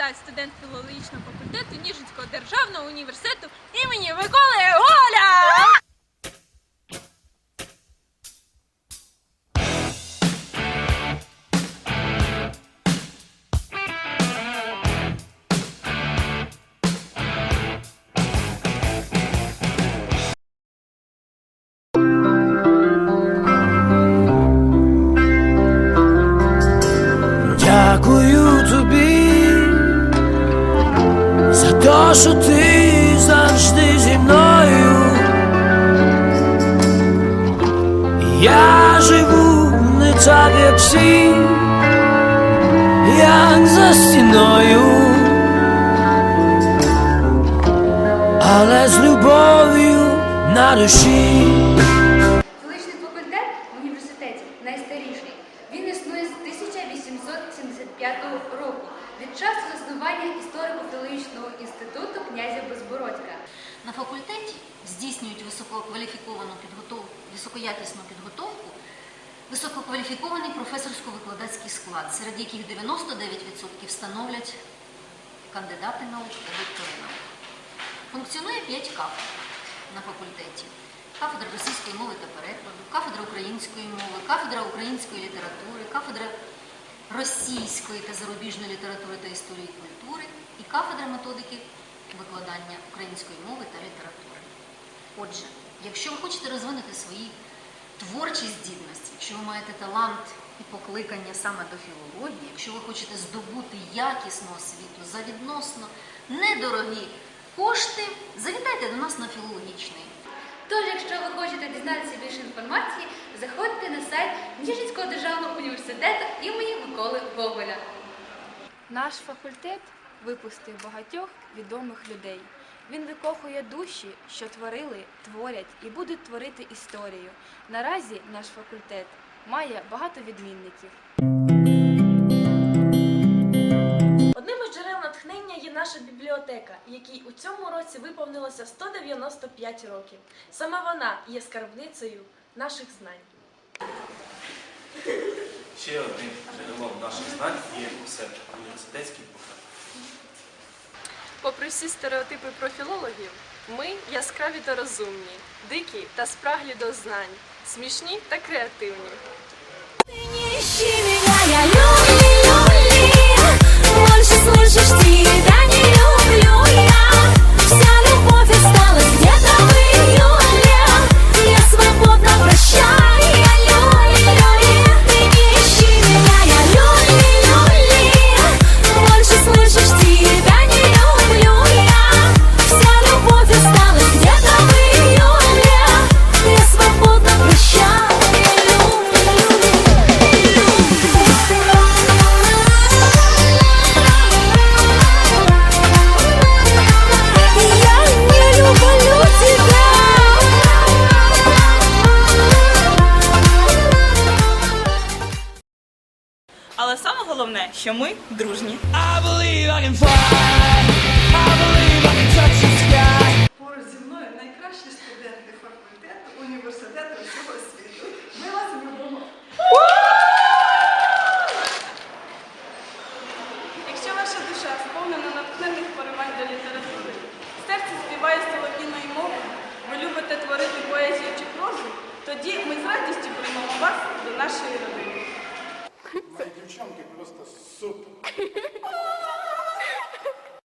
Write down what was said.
вітає студент філологічного факультету Ніжинського державного університету імені Миколи Голя! Що ти завжди зі мною. Я живу не так, як всі, як за стіною, але з любов'ю на душі. Філологічний факультет в університеті найстаріший. Він існує з 1875 року від часу заснування історико-філологічного. На факультеті здійснюють висококваліфіковану підготовку, високоякісну підготовку, висококваліфікований професорсько-викладацький склад, серед яких 99% становлять кандидати наук та доктори наук. Функціонує 5 кафедр на факультеті. Кафедра російської мови та перекладу, кафедра української мови, кафедра української літератури, кафедра російської та зарубіжної літератури та історії культури і кафедра методики викладання української мови та літератури. Отже, якщо ви хочете розвинути свої творчі здібності, якщо ви маєте талант і покликання саме до філології, якщо ви хочете здобути якісну освіту за відносно недорогі кошти, завітайте до нас на філологічний. Тож, якщо ви хочете дізнатися більше інформації, заходьте на сайт Ніжинського державного університету імені Миколи Гоголя. Наш факультет випустив багатьох відомих людей. Він викохує душі, що творили, творять і будуть творити історію. Наразі наш факультет має багато відмінників. Одним із джерел натхнення є наша бібліотека, якій у цьому році виповнилося 195 років. Саме вона є скарбницею наших знань. Ще одним джерелом наших знань є усе університетський буфет. Попри всі стереотипи про філологів, ми яскраві та розумні, дикі та спраглі до знань, смішні та креативні. Ти ніщі, я Люли, головне, що ми дружні. I believe I can fly. I believe I can touch the sky. Поруч зі мною найкращі студенти факультету університету всього світу. Ми вас любимо. Якщо ваша душа сповнена натхненних поривань до літератури, серце співає солов'їною мовою, ви любите творити поезію чи прозу, тоді ми з радістю приймемо вас до нашої родини.